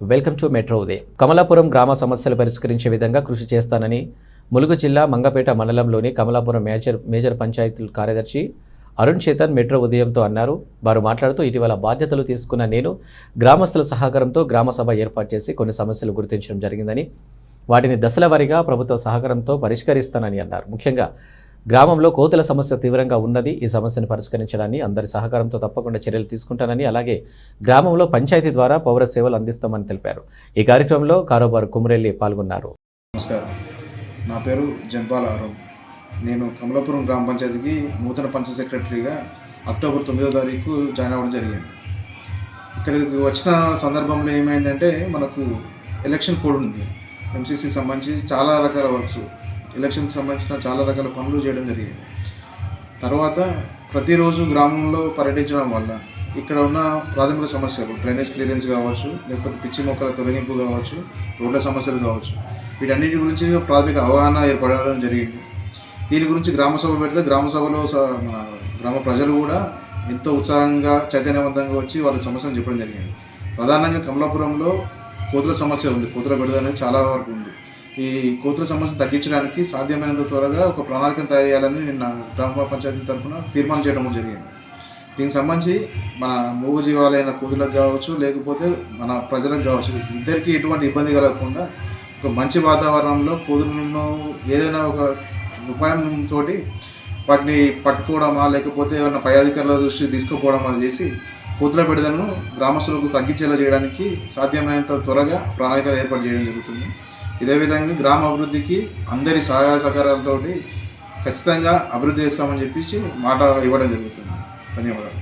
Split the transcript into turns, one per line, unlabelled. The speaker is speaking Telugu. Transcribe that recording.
వెల్కమ్ టు మెట్రో ఉదయం. కమలాపురం గ్రామ సమస్యలు పరిష్కరించే విధంగా కృషి చేస్తానని ములుగు జిల్లా మంగపేట మండలంలోని కమలాపురం మేజర్ మేజర్ పంచాయతీ కార్యదర్శి అరుణ్ చేతన్ మెట్రో ఉదయంతో అన్నారు. వారు మాట్లాడుతూ ఇటీవల బాధ్యతలు తీసుకున్న నేను గ్రామస్తుల సహకారంతో గ్రామ సభ ఏర్పాటు చేసి కొన్ని సమస్యలు గుర్తించడం జరిగిందని వాటిని దశల వారీగా ప్రభుత్వ సహకారంతో పరిష్కరిస్తానని అన్నారు. ముఖ్యంగా గ్రామంలో కోతుల సమస్య తీవ్రంగా ఉన్నది. ఈ సమస్యను పరిష్కరించడాన్ని అందరి సహకారంతో తప్పకుండా చర్యలు తీసుకుంటానని అలాగే గ్రామంలో పంచాయతీ ద్వారా పౌర సేవలు అందిస్తామని తెలిపారు. ఈ కార్యక్రమంలో కారోబారు కుమరెల్లి పాల్గొన్నారు.
నమస్కారం. నా పేరు జంపాల నేను కమలాపురం గ్రామ పంచాయతీకి నూతన పంచ సెక్రటరీగా అక్టోబర్ తొమ్మిదో తారీఖు జాయిన్ అవ్వడం జరిగింది. ఇక్కడికి వచ్చిన సందర్భంలో ఏమైందంటే మనకు ఎలక్షన్ కోడ్ ఉంది. ఎంసీసీకి సంబంధించి చాలా రకాల వర్క్స్ ఎలక్షన్కి సంబంధించిన చాలా రకాల పనులు చేయడం జరిగింది. తర్వాత ప్రతిరోజు గ్రామంలో పర్యటించడం వల్ల ఇక్కడ ఉన్న ప్రాథమిక సమస్యలు డ్రైనేజ్ క్లియరెన్స్ కావచ్చు లేకపోతే పిచ్చి మొక్కల తొలగింపు కావచ్చు రోడ్ల సమస్యలు కావచ్చు వీటన్నిటి గురించి ప్రాథమిక అవగాహన ఏర్పడడం జరిగింది. దీని గురించి గ్రామ సభ పెడితే గ్రామ సభలో స- మన గ్రామ ప్రజలు కూడా ఎంతో ఉత్సాహంగా చైతన్యవంతంగా వచ్చి వాళ్ళ సమస్యను చెప్పడం జరిగింది. ప్రధానంగా కమలాపురంలో కోతుల సమస్య ఉంది. కోతుల బిడద అనేది చాలా వరకు ఉంది. ఈ కోతుల సమస్య తగ్గించడానికి సాధ్యమైనంత త్వరగా ఒక ప్రణాళికను తయారు చేయాలని నిన్న గ్రామ పంచాయతీ తరఫున తీర్మానం చేయడం జరిగింది. దీనికి సంబంధించి మన మూగ జీవాలైన కోతులకు కావచ్చు లేకపోతే మన ప్రజలకు కావచ్చు ఇద్దరికి ఎటువంటి ఇబ్బంది కలగకుండా ఒక మంచి వాతావరణంలో కూతురును ఏదైనా ఒక ఉపాయం తోటి వాటిని పట్టుకోవడమా లేకపోతే ఏమైనా పై అధికారుల దృష్టి తీసుకుపోవడమా చేసి కోతుల బిడదను గ్రామస్తులకు తగ్గించేలా చేయడానికి సాధ్యమైనంత త్వరగా ప్రణాళికలు ఏర్పాటు చేయడం జరుగుతుంది. ఇదే విధంగా గ్రామ అభివృద్ధికి అందరి సహాయ సహకారాలతోటి ఖచ్చితంగా అభివృద్ధి చేస్తామని చెప్పేసి మాట ఇవ్వడం జరుగుతుంది. ధన్యవాదాలు.